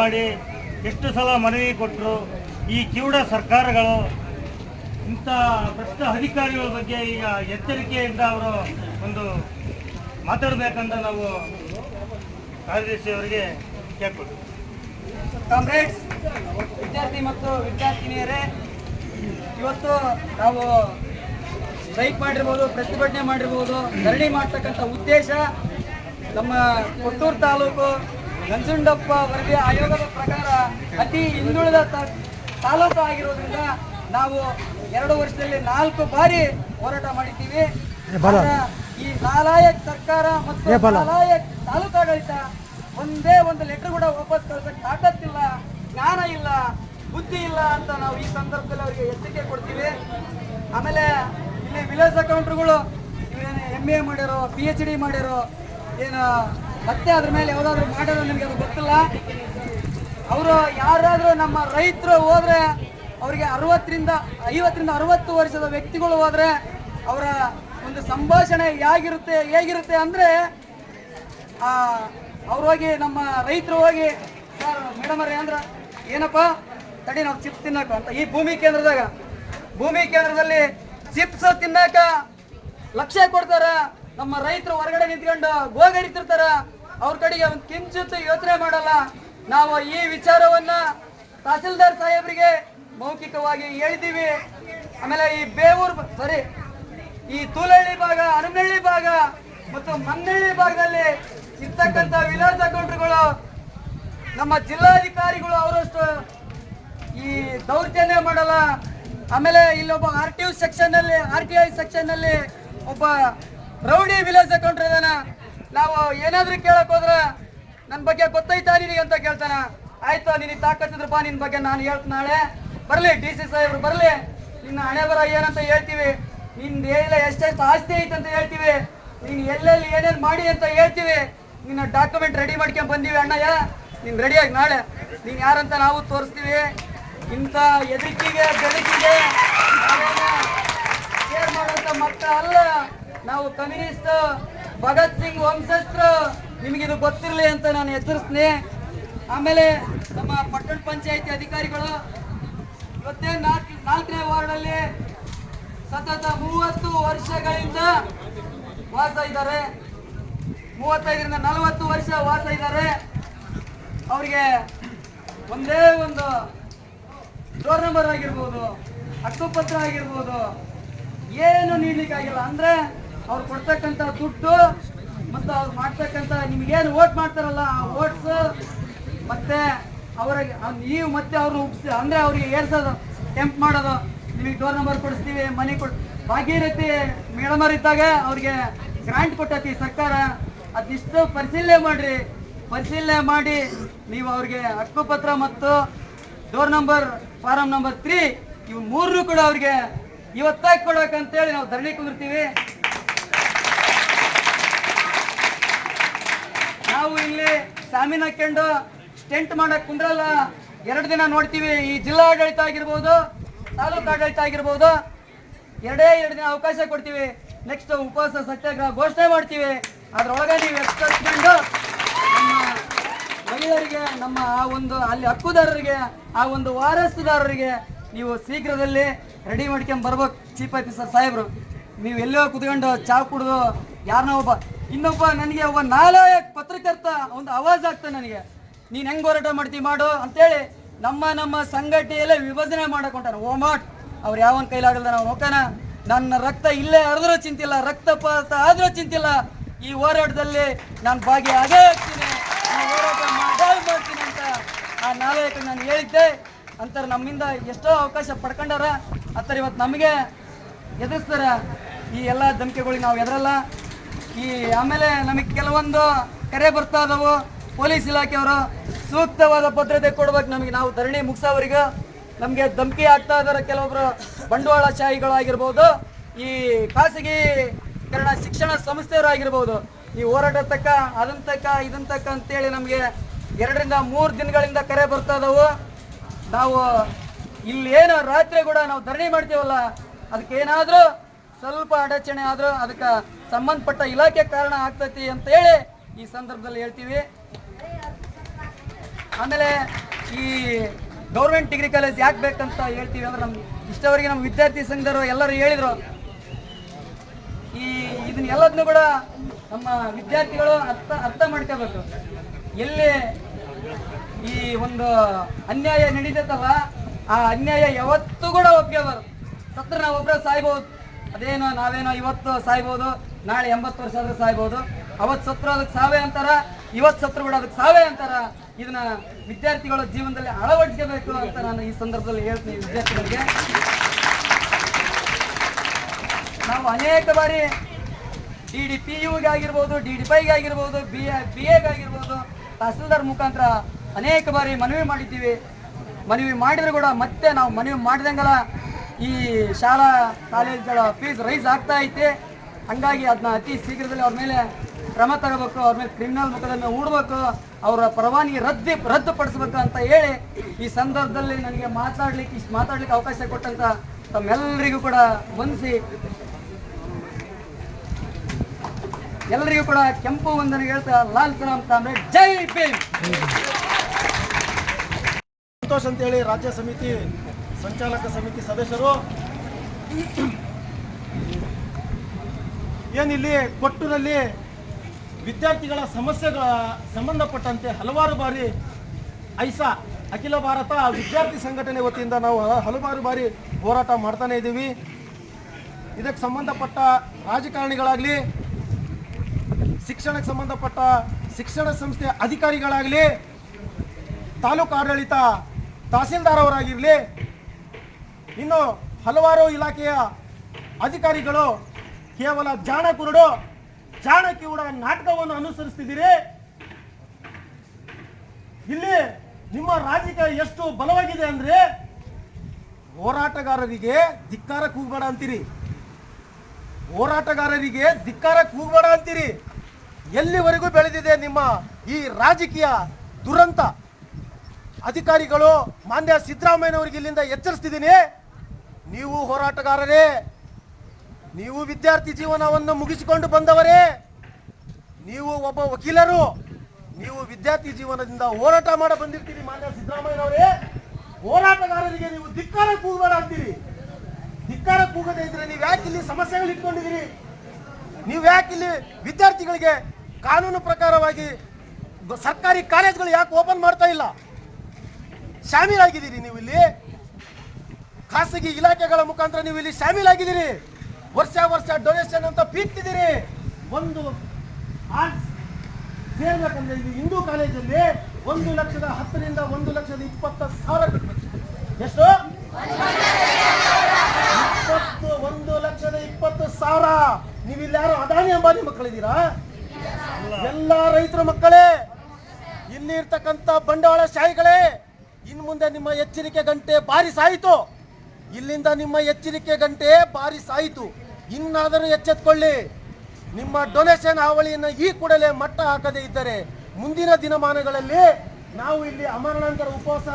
ಮಾಡಿ ಎಷ್ಟು ಸಲ ಮನವಿ ಕೊಟ್ಟರು ಈ ಕಿವುಡ ಸರ್ಕಾರಗಳು, ಇಂಥ ಭ್ರಷ್ಟ ಅಧಿಕಾರಿಗಳ ಬಗ್ಗೆ ಈಗ ಎಚ್ಚರಿಕೆಯಿಂದ ಅವರು ಒಂದು ಮಾತಾಡಬೇಕಂತ ನಾವು ಕಾರ್ಯದರ್ಶಿ ಅವರಿಗೆ ಕೇಳ್ಕೊಳ್ತೀವಿ. ಕಾಮ್ರೇಡ್ಸ್, ವಿದ್ಯಾರ್ಥಿ ಮತ್ತು ವಿದ್ಯಾರ್ಥಿನಿಯರೇ, ಇವತ್ತು ನಾವು ಸ್ಟ್ರೈಕ್ ಮಾಡಿರ್ಬೋದು, ಪ್ರತಿಭಟನೆ ಮಾಡಿರ್ಬೋದು, ಧರಣಿ ಮಾಡ್ತಕ್ಕಂಥ ಉದ್ದೇಶ ನಮ್ಮ ಕೊಟ್ಟೂರು ತಾಲೂಕು ನಂಜುಂಡಪ್ಪ ವರದಿ ಆಯೋಗದ ಪ್ರಕಾರ ಅತಿ ಹಿಂದುಳಿದ ತಾಲೂಕು ಆಗಿರೋದ್ರಿಂದ ನಾವು ಎರಡು ವರ್ಷದಲ್ಲಿ ನಾಲ್ಕು ಬಾರಿ ಹೋರಾಟ ಮಾಡಿದ್ದೀವಿ. ಈ ನಾಲಾಯಕ್ ಸರ್ಕಾರ ಮತ್ತು ನಾಲಾಯಕ್ ತಾಲೂಕಾಡಳಿತ ಒಂದೇ ಒಂದು ಲೆಟರ್ ಕೂಡ ವಾಪಸ್ ಕಳ್ಸಕ್ ತಾಕತ್ತಿಲ್ಲ ಜ್ಞಾನ ಇಲ್ಲ ಬುದ್ಧಿ ಇಲ್ಲ ಅಂತ ನಾವು ಈ ಸಂದರ್ಭದಲ್ಲಿ ಅವರಿಗೆ ಎಚ್ಚರಿಕೆ ಕೊಡ್ತೀವಿ. ಆಮೇಲೆ ಇಲ್ಲಿ ವಿಲೇಜ್ ಅಕೌಂಟ್ರುಗಳು ಎಂ ಎ ಮಾಡಿರೋ ಪಿ ಎಚ್ ಡಿ ಮಾಡಿರೋ ಏನು ಮತ್ತೆ ಅದ್ರ ಮೇಲೆ ಯಾವುದಾದ್ರೂ ಮಾಡೋದು ನಿಮಗೆ ಅದು ಗೊತ್ತಿಲ್ಲ. ಅವರು ಯಾರಾದರೂ ನಮ್ಮ ರೈತರು ಹೋದ್ರೆ, ಅವರಿಗೆ ಅರವತ್ತರಿಂದ, ಐವತ್ತರಿಂದ ಅರವತ್ತು ವರ್ಷದ ವ್ಯಕ್ತಿಗಳು ಹೋದ್ರೆ ಅವರ ಒಂದು ಸಂಭಾಷಣೆ ಹೇಗಿರುತ್ತೆ ಹೇಗಿರುತ್ತೆ ಅಂದರೆ ಅವ್ರು ಹೋಗಿ ನಮ್ಮ ರೈತರು ಹೋಗಿ, ಸರ್, ಮೇಡಮ್ ಅವ್ರೆ, ಅಂದ್ರ ಏನಪ್ಪ? ತಡಿ ನಾವು ಚಿಪ್ಸ್ ತಿನ್ನಕ ಅಂತ. ಈ ಭೂಮಿ ಕೇಂದ್ರದಾಗ, ಭೂಮಿ ಕೇಂದ್ರದಲ್ಲಿ ಚಿಪ್ಸ್ ತಿನ್ನಕ ಲಕ್ಷ್ಯ ಕೊಡ್ತಾರ. ನಮ್ಮ ರೈತರು ಹೊರಗಡೆ ನಿಂತ್ಕೊಂಡು ಗೋಗರಿತಿರ್ತಾರ. ಅವ್ರ ಕಡೆಗೆ ಒಂದು ಕಿಂಚಿತ್ತು ಯೋಚನೆ ಮಾಡಲ್ಲ. ನಾವು ಈ ವಿಚಾರವನ್ನ ತಹಸೀಲ್ದಾರ್ ಸಾಹೇಬರಿಗೆ ಮೌಖಿಕವಾಗಿ ಹೇಳಿದ್ದೀವಿ. ಆಮೇಲೆ ಈ ಬೇವೂರ್ ಸರಿ ಈ ತೂಲಹಳ್ಳಿ ಭಾಗ ಅನಮನಹಳ್ಳಿ ಭಾಗ ಮತ್ತು ಮನ್ನಹಳ್ಳಿ ಭಾಗದಲ್ಲಿ ಇರ್ತಕ್ಕಂಥ ವಿಲಾಸ ಕೌಂಟ್ರುಗಳು, ನಮ್ಮ ಜಿಲ್ಲಾಧಿಕಾರಿಗಳು ಅವರಷ್ಟು ಈ ದೌರ್ಜನ್ಯ ಮಾಡಲ್ಲ. ಆಮೇಲೆ ಇಲ್ಲೊಬ್ಬ ಆರ್ ಟಿ ಯು ಸೆಕ್ಷನ್ ಅಲ್ಲಿ ಆರ್ ಟಿ ಐ ಸೆಕ್ಷನ್ ಅಲ್ಲಿ ಒಬ್ಬ ರೌಡಿ ವಿಲೇಜ್ ಕೌಂಟ್ರ್ ಇದಾನ. ನಾವು ಏನಾದ್ರೂ ಕೇಳಕ್ ಹೋದ್ರ ನನ್ನ ಬಗ್ಗೆ ಗೊತ್ತೈತಾ ನಿನಗೆ ಅಂತ ಕೇಳ್ತಾನ. ಆಯ್ತು, ನಿನಗೆ ತಾಕತ್ತಿದ್ರಪ್ಪ ನಿನ್ ಬಗ್ಗೆ ನಾನು ಹೇಳ್ತೀನಿ ನಾಳೆ. ಬರ್ಲಿ, ಡಿ ಸಿ ಸಾಹೇಬ್ರು, ಬರ್ಲಿ. ನಿನ್ನ ಹಣೆ ಬರ ಏನಂತ ಹೇಳ್ತೀವಿ. ನಿನ್ ಏನಿಲ್ಲ ಎಷ್ಟೆಷ್ಟು ಆಸ್ತಿ ಐತೆ ಅಂತ ಹೇಳ್ತೀವಿ. ನೀನು ಎಲ್ಲೆಲ್ಲಿ ಏನೇನು ಮಾಡಿ ಅಂತ ಹೇಳ್ತೀವಿ. ನಿನ್ನ ಡಾಕ್ಯುಮೆಂಟ್ ರೆಡಿ ಮಾಡ್ಕೊಂಡ್ ಬಂದೀವಿ ಅಣ್ಣಯ್ಯ. ನೀನು ರೆಡಿಯಾಗಿ ನಾಳೆ. ನೀನು ಯಾರಂತ ನಾವು ತೋರಿಸ್ತೀವಿ. ಇಂಥ ಎದಕ್ಕಿಗೆ ಬೆಳಕಿಗೆ ಮಾಡುವಂತ ಮಕ್ಕ ಅಲ್ಲ ನಾವು ಕಮ್ಯುನಿಸ್ಟ್ ಭಗತ್ ಸಿಂಗ್ ವಂಶಸ್ಥರು ನಿಮಗಿದು ಗೊತ್ತಿರಲಿ ಅಂತ ನಾನು ಎಚ್ಚರಿಸ್ತೀನಿ. ಆಮೇಲೆ ನಮ್ಮ ಪಟ್ಟಣ ಪಂಚಾಯತಿ ಅಧಿಕಾರಿಗಳು, ಇವತ್ತೇ ನಾಲ್ಕು, ನಾಲ್ಕನೇ ವಾರ್ಡಲ್ಲಿ ಸತತ ಮೂವತ್ತು ವರ್ಷಗಳಿಂದ ವಾಸ ಇದ್ದಾರೆ. ಮೂವತ್ತೈದರಿಂದ ನಲವತ್ತು ವರ್ಷ ವಾಸ ಇದ್ದಾರೆ. ಅವರಿಗೆ ಒಂದೇ ಒಂದು ಡೋರ್ ನಂಬರ್ ಆಗಿರ್ಬೋದು ಹಕ್ಕುಪತ್ರ ಆಗಿರ್ಬೋದು, ಏನು ನೀಡಲಿಕ್ಕಾಗಿಲ್ಲ. ಅಂದ್ರೆ ಅವ್ರು ಕೊಡ್ತಕ್ಕಂಥ ದುಡ್ಡು ಮತ್ತು ಅವ್ರು ಮಾಡ್ತಕ್ಕಂಥ ನಿಮಗೇನು ವೋಟ್ ಮಾಡ್ತಾರಲ್ಲ ಆ ಓಟ್ಸ್ ಮತ್ತೆ ಅವರಿಗೆ ನೀವು ಮತ್ತೆ ಅವ್ರನ್ನ ಉಪ್ಸಿ ಅಂದ್ರೆ ಅವ್ರಿಗೆ ಏರ್ಸೋದು ಟೆಂಪ್ ಮಾಡೋದು, ನಿಮಗೆ ಡೋರ್ ನಂಬರ್ ಕೊಡಿಸ್ತೀವಿ ಮನೆ ಕೊಡ್ ಭಾಗೀರಥಿ ಮೇಡಮ್ ಅವ್ರು ಇದ್ದಾಗ ಅವ್ರಿಗೆ ಗ್ರಾಂಟ್ ಕೊಟ್ಟತಿ ಸರ್ಕಾರ. ಅದಿಷ್ಟು ಪರಿಶೀಲನೆ ಮಾಡ್ರಿ. ಪರಿಶೀಲನೆ ಮಾಡಿ ನೀವು ಅವ್ರಿಗೆ ಹಕ್ಕುಪತ್ರ ಮತ್ತು door number form number three ಇವು ಮೂರನ್ನು ಕೂಡ ಅವ್ರಿಗೆ ಇವತ್ತಾಗಿ ಕೊಡಬೇಕಂತೇಳಿ ನಾವು ಧರಣಿ ಕುಂದಿರ್ತೀವಿ. ನಾವು ಇಲ್ಲಿ ಸಾಮಿನ ಹಾಕೊಂಡು ಸ್ಟೆಂಟ್ ಮಾಡಕ್ ಕುಂದ್ರಲ್ಲ. ಎರಡು ದಿನ ನೋಡ್ತೀವಿ. ಈ ಜಿಲ್ಲಾ ಆಡಳಿತ ಆಗಿರ್ಬೋದು, ತಾಲೂಕು ಆಡಳಿತ ಆಗಿರ್ಬೋದು, ಎರಡೇ ಎರಡು ದಿನ ಅವಕಾಶ ಕೊಡ್ತೀವಿ. ನೆಕ್ಸ್ಟ್ ಉಪವಾಸ, ಸತ್ಯಾಗ್ರಹ ಘೋಷಣೆ ಮಾಡ್ತೀವಿ. ಅದ್ರೊಳಗೆ ನೀವು ಎಚ್ಚರಿಸ್ಕೊಂಡು ನಮ್ಮ ಮಹಿಳೆಯರಿಗೆ, ನಮ್ಮ ಆ ಒಂದು ಅಲ್ಲಿ ಹಕ್ಕುದಾರರಿಗೆ, ಆ ಒಂದು ವಾರಸುದಾರರಿಗೆ ನೀವು ಶೀಘ್ರದಲ್ಲಿ ರೆಡಿ ಮಾಡ್ಕೊಂಡ್ ಬರ್ಬೇಕು ಚೀಫ್ ಆಫೀಸರ್ ಸಾಹೇಬ್ರು. ನೀವು ಎಲ್ಲೋ ಕುತ್ಕೊಂಡು ಚಾ ಕುಡಿದು ಯಾರನ್ನ ಒಬ್ಬ ಇನ್ನೊಬ್ಬ ನನಗೆ ಒಬ್ಬ ನಾಲಾಯಕ್ ಪತ್ರಕರ್ತ ಒಂದು ಆವಾಜ್ ಆಗ್ತಾನೆ ನನಗೆ. ನೀನು ಹೆಂಗ್ ಹೋರಾಟ ಮಾಡ್ತೀವಿ ಮಾಡು ಅಂತೇಳಿ ನಮ್ಮ ನಮ್ಮ ಸಂಘಟನೆಯಲ್ಲೇ ವಿಭಜನೆ ಮಾಡಕೊಂಟಾನ ಓಮಾಟ್ ಅವ್ರು ಯಾವನ್ ಕೈಲಾಗಲ್ದ ನಾವು ಹೋಗೋಣ ನನ್ನ ರಕ್ತ ಇಲ್ಲೇ ಹರಿದ್ರೂ ಚಿಂತಿಲ್ಲ, ರಕ್ತಪಾತ ಆದ್ರೂ ಚಿಂತಿಲ್ಲ. ಈ ಹೋರಾಟದಲ್ಲಿ ನಾನು ಭಾಗಿಯಾಗೇ ಆಗ್ತೀನಿ. ಹೋರಾಟ ಮಾಡೇ ಮಾಡ್ತೀನಿ ಅಂತ ಆ ನಾಯಕ ನಾನು ಹೇಳಿದ್ದೆ. ಅಂತಾರೆ ನಮ್ಮಿಂದ ಎಷ್ಟೋ ಅವಕಾಶ ಪಡ್ಕೊಂಡಾರ ಅಂತಾರೆ ಇವತ್ತು ನಮಗೆ ಎದುರಿಸ್ತಾರ. ಈ ಎಲ್ಲ ಧಮಕಿಗಳಿಗೆ ನಾವು ಎದರಲ್ಲ. ಈ ಆಮೇಲೆ ನಮಗೆ ಕೆಲವೊಂದು ಕರೆ ಬರ್ತಾ ಇದಾವು. ಪೊಲೀಸ್ ಇಲಾಖೆಯವರು ಸೂಕ್ತವಾದ ಭದ್ರತೆ ಕೊಡ್ಬೇಕು ನಮಗೆ. ನಾವು ಧರಣಿ ಮುಗಿಸೋವರೆಗೂ ನಮಗೆ ಧಮಕಿ ಆಗ್ತಾ ಇದಾರೆ ಕೆಲವೊಬ್ಬರು ಬಂಡವಾಳಶಾಹಿಗಳಾಗಿರ್ಬೋದು, ಈ ಖಾಸಗೀಕರಣ ಶಿಕ್ಷಣ ಸಂಸ್ಥೆಯವರು ಆಗಿರ್ಬೋದು ಈ ಹೋರಾಟ ತಕ್ಕ ಅದಂತಕ್ಕ, ಇದಂತಕ್ಕ ಅಂತೇಳಿ ನಮಗೆ ಎರಡರಿಂದ ಮೂರು ದಿನಗಳಿಂದ ಕರೆ ಬರ್ತಾ ಇದಾವು. ನಾವು ಏನು ರಾತ್ರಿ ಕೂಡ ನಾವು ಧರಣಿ ಮಾಡ್ತೀವಲ್ಲ, ಅದಕ್ಕೆ ಏನಾದರೂ ಸ್ವಲ್ಪ ಅಡಚಣೆ ಆದರೂ ಅದಕ್ಕೆ ಸಂಬಂಧಪಟ್ಟ ಇಲಾಖೆ ಕಾರಣ ಆಗ್ತೈತಿ ಅಂತ ಹೇಳಿ ಈ ಸಂದರ್ಭದಲ್ಲಿ ಹೇಳ್ತೀವಿ. ಆಮೇಲೆ ಈ ಗೌರ್ಮೆಂಟ್ ಡಿಗ್ರಿ ಕಾಲೇಜ್ ಯಾಕೆ ಬೇಕಂತ ಹೇಳ್ತೀವಿ ಅಂದ್ರೆ ನಮ್ಮ ಇಷ್ಟವರೆಗೆ ನಮ್ಮ ವಿದ್ಯಾರ್ಥಿ ಸಂಘದವರು ಎಲ್ಲರೂ ಹೇಳಿದರು. ಈ ಇದನ್ನ ಎಲ್ಲದನ್ನು ಕೂಡ ನಮ್ಮ ವಿದ್ಯಾರ್ಥಿಗಳು ಅರ್ಥ ಅರ್ಥ ಮಾಡ್ಕೋಬೇಕು. ಎಲ್ಲಿ ಈ ಒಂದು ಅನ್ಯಾಯ ನಡೀತೈತಲ್ಲ, ಆ ಅನ್ಯಾಯ ಯಾವತ್ತೂ ಕೂಡ ಒಪ್ಕೋಬಾರ್ದು ಸತ್ರ ನಾವು ಒಬ್ಬರ ಸಾಯ್ಬೋದು. ಅದೇನೋ ನಾವೇನೋ ಇವತ್ತು ಸಾಯ್ಬೋದು, ನಾಳೆ ಎಂಬತ್ತು ವರ್ಷ ಆದ್ರೂ ಸಾಯ್ಬೋದು. ಅವತ್ತು ಸತ್ರು ಅದಕ್ಕೆ ಸಾವೇ ಅಂತಾರ ಇವತ್ತು ಸತ್ರು ಕೂಡ ಅದಕ್ಕೆ ಸಾವೇ ಅಂತಾರ. ಇದನ್ನ ವಿದ್ಯಾರ್ಥಿಗಳ ಜೀವನದಲ್ಲಿ ಅಳವಡಿಸಬೇಕು ಅಂತ ನಾನು ಈ ಸಂದರ್ಭದಲ್ಲಿ ಹೇಳ್ತೀನಿ ವಿದ್ಯಾರ್ಥಿಗಳಿಗೆ. ನಾವು ಅನೇಕ ಬಾರಿ ಡಿ ಡಿ ಪಿ ಯುಗಾಗಿರ್ಬೋದು ಡಿ ಡಿ ಪೈಗೆ ಆಗಿರ್ಬೋದು ಬಿ ಎ, ಬಿ ಎಗಾಗಿರ್ಬೋದು ತಹಸೀಲ್ದಾರ್ ಮುಖಾಂತರ ಅನೇಕ ಬಾರಿ ಮನವಿ ಮಾಡಿದ್ದೀವಿ. ಮನವಿ ಮಾಡಿದ್ರು ಕೂಡ ಮತ್ತೆ ನಾವು ಮನವಿ ಮಾಡಿದಂಗೆಲ್ಲ. ಈ ಶಾಲಾ ಕಾಲೇಜುಗಳ ಫೀಸ್ ರೈಸ್ ಆಗ್ತಾ ಐತೆ. ಹಂಗಾಗಿ ಅದನ್ನ ಅತಿ ಶೀಘ್ರದಲ್ಲಿ ಅವ್ರ ಮೇಲೆ ಕ್ರಮ ತಗೋಬೇಕು, ಅವ್ರ ಮೇಲೆ ಕ್ರಿಮಿನಲ್ ಮುಖದನ್ನ ಹೂಡಬೇಕು, ಅವರ ಪರವಾನಗಿ ರದ್ದು, ರದ್ದುಪಡಿಸ್ಬೇಕು ಅಂತ ಹೇಳಿ ಈ ಸಂದರ್ಭದಲ್ಲಿ ನನಗೆ ಮಾತಾಡ್ಲಿಕ್ಕೆ ಇಷ್ಟು, ಮಾತಾಡ್ಲಿಕ್ಕೆ ಅವಕಾಶ ಕೊಟ್ಟಂತ ತಮ್ಮೆಲ್ಲರಿಗೂ ಕೂಡ ವಂದಿಸಿ ಎಲ್ಲರಿಗೂ ಕೂಡ ಕೆಂಪು ಒಂದನ್ನು ಹೇಳ್ತಾ ಲಾಲ್ ಸಲಾಂ ತಾಂಬ್ರೆ, ಜೈ ಭೀಮ್! ಸಂತೋಷ್ ಅಂತೇಳಿ ರಾಜ್ಯ ಸಮಿತಿ ಸಂಚಾಲಕ ಸಮಿತಿ ಸದಸ್ಯರು. ಏನಿಲ್ಲಿ ಕೊಟ್ಟೂರಲ್ಲಿ ವಿದ್ಯಾರ್ಥಿಗಳ ಸಮಸ್ಯೆಗಳ ಸಂಬಂಧಪಟ್ಟಂತೆ ಹಲವಾರು ಬಾರಿ ಐಸಾ, ಅಖಿಲ ಭಾರತ ವಿದ್ಯಾರ್ಥಿ ಸಂಘಟನೆ ವತಿಯಿಂದ ನಾವು ಹಲವಾರು ಬಾರಿ ಹೋರಾಟ ಮಾಡ್ತಾನೆ ಇದ್ದೀವಿ. ಇದಕ್ಕೆ ಸಂಬಂಧಪಟ್ಟ ರಾಜಕಾರಣಿಗಳಾಗಲಿ, ಶಿಕ್ಷಣಕ್ಕೆ ಸಂಬಂಧಪಟ್ಟ ಶಿಕ್ಷಣ ಸಂಸ್ಥೆ ಅಧಿಕಾರಿಗಳಾಗಲಿ, ತಾಲೂಕು ಆಡಳಿತ ತಹಸೀಲ್ದಾರ್ ಅವರಾಗಿರಲಿ ಇನ್ನು ಹಲವಾರು ಇಲಾಖೆಯ ಅಧಿಕಾರಿಗಳು ಕೇವಲ ಜಾಣ ಕುರುಡು ಜಾಣ ಕಿವುಡ ನಾಟಕವನ್ನು ಅನುಸರಿಸ್ತಿದ್ದೀರಿ. ಇಲ್ಲಿ ನಿಮ್ಮ ರಾಜಕೀಯ ಎಷ್ಟು ಬಲವಾಗಿದೆ ಅಂದ್ರೆ ಹೋರಾಟಗಾರರಿಗೆ ಧಿಕ್ಕಾರ ಕೂಗಬೇಡ ಅಂತೀರಿ. ಹೋರಾಟಗಾರರಿಗೆ ಧಿಕ್ಕಾರ ಕೂಗಬೇಡ ಅಂತೀರಿ. ಎಲ್ಲಿವರೆಗೂ ಬೆಳೆದಿದೆ ನಿಮ್ಮ ಈ ರಾಜಕೀಯ ದುರಂತ? ಅಧಿಕಾರಿಗಳು ಮಾನ್ಯ ಸಿದ್ದರಾಮಯ್ಯನವರಿಗೆ ಇಲ್ಲಿಂದ ಎಚ್ಚರಿಸ್ತಿದ್ದೀನಿ. ನೀವು ಹೋರಾಟಗಾರರೇ, ನೀವು ವಿದ್ಯಾರ್ಥಿ ಜೀವನವನ್ನು ಮುಗಿಸಿಕೊಂಡು ಬಂದವರೇ, ನೀವು ಒಬ್ಬ ವಕೀಲರು, ನೀವು ವಿದ್ಯಾರ್ಥಿ ಜೀವನದಿಂದ ಹೋರಾಟ ಮಾಡ ಬಂದಿರ್ತೀರಿ ಮಾನ್ಯ ಸಿದ್ದರಾಮಯ್ಯನವರೇ. ಹೋರಾಟಗಾರರಿಗೆ ನೀವು ಧಿಕ್ಕಾರ ಕೂಗಬೇಡ ಅಂತೀರಿ. ಧಿಕ್ಕಾರ ಕೂಗದೇ ಇದ್ರೆ ನೀವು ಯಾಕೆ ಇಲ್ಲಿ ಸಮಸ್ಯೆಗಳು ಇಟ್ಕೊಂಡಿದ್ದೀರಿ? ನೀವು ಯಾಕೆ ಇಲ್ಲಿ ವಿದ್ಯಾರ್ಥಿಗಳಿಗೆ ಕಾನೂನು ಪ್ರಕಾರವಾಗಿ ಸರ್ಕಾರಿ ಕಾಲೇಜ್ಗಳು ಯಾಕೆ ಓಪನ್ ಮಾಡ್ತಾ ಇಲ್ಲ? ಶಾಮೀಲಾಗಿದ್ದೀರಿ ನೀವು ಇಲ್ಲಿ. ಖಾಸಗಿ ಇಲಾಖೆಗಳ ಮುಖಾಂತರ ನೀವು ಇಲ್ಲಿ ಶಾಮೀಲಾಗಿದ್ದೀರಿ. ವರ್ಷ ವರ್ಷ ಡೊನೇಷನ್ ಅಂತ ಬೀಗ್ತಿದ್ದೀರಿ. ಒಂದು ಆರ್ಟ್ಸ್ ಸೇರ್ಬೇಕಂದ್ರೆ ಇದು ಹಿಂದೂ ಕಾಲೇಜಲ್ಲಿ ಒಂದು ಲಕ್ಷದ ಹತ್ತರಿಂದ ಒಂದು ಲಕ್ಷದ ಇಪ್ಪತ್ತ ಸಾವಿರ ಎಷ್ಟು? ಇಪ್ಪತ್ತು, ಒಂದು ಲಕ್ಷದ ಇಪ್ಪತ್ತು ಸಾವಿರ. ನೀವು ಇಲ್ಲಿ ಯಾರು ಅದಾನಿ ಅಂಬಾನಿ ಮಕ್ಕಳಿದ್ದೀರಾ? ಎಲ್ಲ ರೈತರ ಮಕ್ಕಳೇ ಇಲ್ಲಿ ಇರ್ತಕ್ಕಂಥ ಬಂಡವಾಳ ಶಾಹಿಗಳೇ ಇನ್ನು ಮುಂದೆ ನಿಮ್ಮ ಎಚ್ಚರಿಕೆ ಗಂಟೆ ಬಾರಿ ಸಾಯಿತು. ಇಲ್ಲಿಂದ ನಿಮ್ಮ ಎಚ್ಚರಿಕೆ ಗಂಟೆ ಬಾರಿ ಸಾಯಿತು. ಇನ್ನಾದರೂ ಎಚ್ಚೆತ್ಕೊಳ್ಳಿ. ನಿಮ್ಮ ಡೊನೇಷನ್ ಹಾವಳಿಯನ್ನು ಈ ಕೂಡಲೇ ಮಟ್ಟ ಹಾಕದೇ ಇದ್ದರೆ ಮುಂದಿನ ದಿನಮಾನಗಳಲ್ಲಿ ನಾವು ಇಲ್ಲಿ ಅಮರಣಾಂತರ ಉಪವಾಸ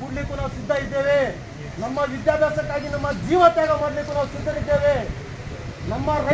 ಕೂಡಲಿಕ್ಕೂ ನಾವು ಸಿದ್ಧ ಇದ್ದೇವೆ. ನಮ್ಮ ವಿದ್ಯಾಭ್ಯಾಸಕ್ಕಾಗಿ ನಮ್ಮ ಜೀವ ತ್ಯಾಗ ಮಾಡಲಿಕ್ಕೂ ನಾವು ಸಿದ್ಧರಿದ್ದೇವೆ. ನಮ್ಮ